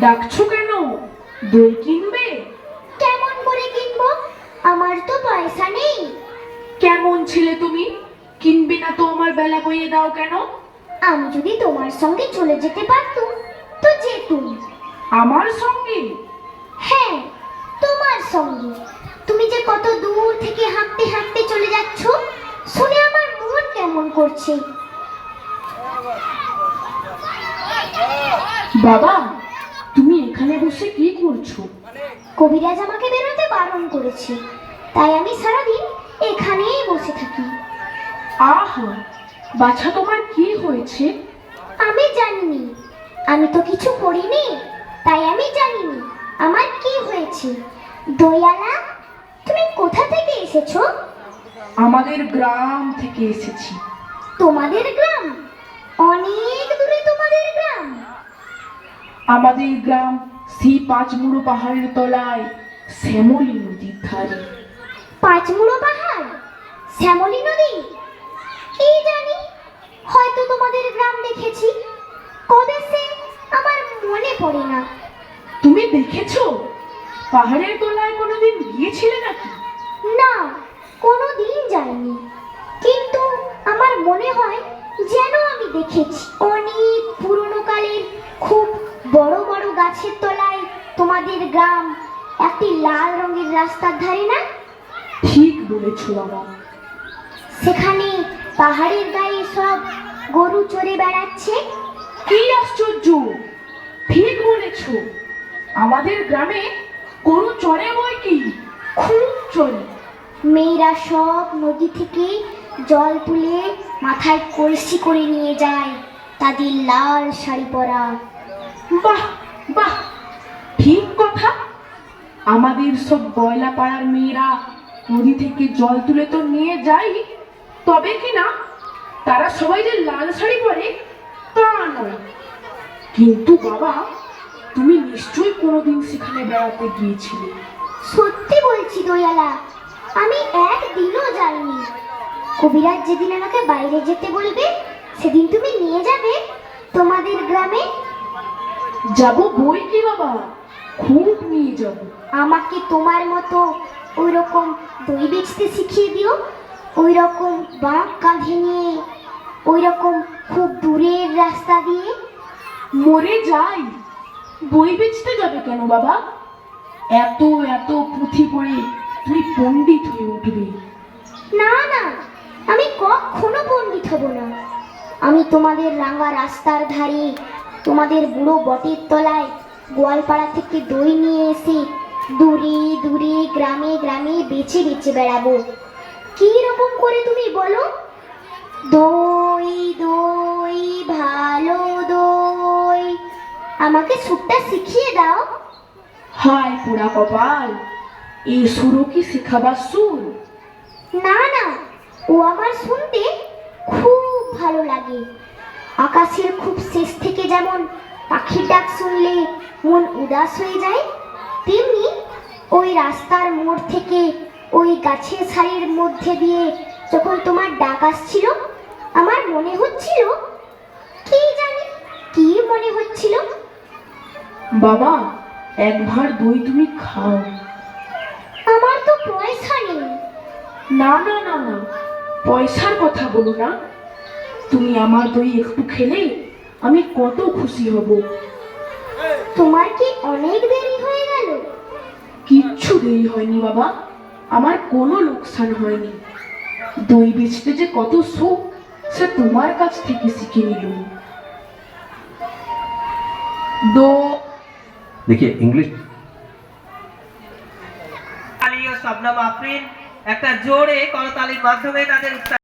ডাকছো কেন? দই কিনবে? কেমন করে কিনবো? আমার তো পয়সা নেই। কেমন ছেলে তুমি? কিনবে না তো আমার বেলা বইয়ে দাও কেন? আমি যদি তোমার সঙ্গে চলে যেতে পারতুম তো যেতুম। আমার সঙ্গে? হ্যাঁ তোমার সঙ্গে। তুমি যে কত দূর থেকে হাঁটতে হাঁটতে চলে যাচ্ছ শুনে আমার মন কেমন করছে। বাবা করছ? কবিরাজ আমাকে বেরোতে বারণ করেছে। তাই আমি সারাদিন এখানেই বসে থাকি। আহা বাছা তোমার কি হয়েছে? আমি জানিনি। আমি তো কিছু করিনি তাই আমি জানিনি আমার কি হয়েছে। দয়ালা তুমি কোথা থেকে এসেছ? আমাদের গ্রাম থেকে এসেছি। তোমাদের গ্রাম? অনেক দূরে তোমাদের গ্রাম। আমাদের গ্রাম সেই পাঁচমুড়ো পাহাড়ের তলায় শ্যামলী নদীর ধারে। পাঁচমুড়ো পাহাড়? শ্যামলী নদী? কি জানি? হয়তো তোমাদের গ্রাম দেখেছি। কবে সে আমার মনে পড়ে না। তুমি দেখেছ? পাহাড়ের তলায় কোনোদিন গিয়েছিলে নাকি? না কোনো দিন যাইনি। কিন্তু আমার মনে হয় যেন আমি দেখেছি। অনেক পুরনো কালের খুব বড় বড় গাছের তলায় তোমাদের গ্রাম একটি লাল রঙের রাস্তার ধারে না? ঠিক বলেছ বাবা। সেখানে পাহাড়ের গায়ে সব গরু চড়ে বেড়াচ্ছে? কি আশ্চর্য! ঠিক বলেছ। আমাদের গ্রামে গরু চড়ে বই কি? খুব চলে মেয়েরা সব নদী থেকে জল তুলে মাথায় কলসি করে নিয়ে যায়। তাদের লাল শাড়ি পরা। বাহ! আমাদের সব গয়লা পাড়ার মেয়েরা নদী থেকে জল তুলে তো নিয়ে যাই তবে কি না? তারা সবাই যে লাল শাড়ি পরে তা নয়। কিন্তু বাবা তুমি নিশ্চয়ই কোনোদিন সেখানে বেড়াতে গিয়েছিলে। সত্যি বলছি দয়ালা আমি একদিনও যাইনি। কবিরাজ যেদিন আমাকে বাইরে যেতে বলবে সেদিন তুমি নিয়ে যাবে তোমাদের গ্রামে। যাব বই কি বাবা? খুব নিয়ে যাব। আমাকে তোমার মতো ওই রকম দই বেচতে শিখিয়ে দিও। ওই রকম বাঁক কাঁধে নিয়ে ওই রকম খুব দূরের রাস্তা দিয়ে। মরে যাই। বই বেচতে যাবে কেন বাবা? এত এত পুঁথি পড়ে তুমি পণ্ডিত হয়ে উঠবে। না না আমি কখনো পণ্ডিত হব না। আমি তোমাদের রাঙা রাস্তার ধারে তোমাদের বুড়ো বটের তলায় গোয়ালপাড়া থেকে দই নিয়ে এসে দূরে দূরে গ্রামে গ্রামে বেছে বেচে বেড়াবো। কি রকম করে তুমি বলো? দই দই ভালো দই। আমাকে সুরটা শিখিয়ে দাও। হায় পোড়া কপাল এই সুরও কি শেখাবার সুর? না না ও আমার শুনতে খুব ভালো লাগে। আকাশের খুব শেষ থেকে যেমন পাখির ডাক শুনলে মন উদাস হয়ে যায়। তেমনি ওই রাস্তার মোড় থেকে ওই গাছের সারির মধ্যে দিয়ে যখন তোমার ডাক আসছিল আমার মনে হচ্ছিল কি জানি কি মনে হচ্ছিল? বাবা একবার দই তুমি খাও। আমার তো পয়সা নেই। না না না না পয়সার কথা বলো না। তুমি আমার দই একটু খেলে? আমি কত খুশি হব তোমার কি অনেক দেরি হয়ে গেল কিচ্ছু দেরি হয়নি বাবা আমার কোনো লোকসান হয়নি দই বেচতে যে কত সুখ সে তোমার কাছ থেকে শিখে নিল দো देखिए इंग्लिश আলী ও শবনম আফরিন একটা জোরে করতালির মাধ্যমে তাদের উৎসাহ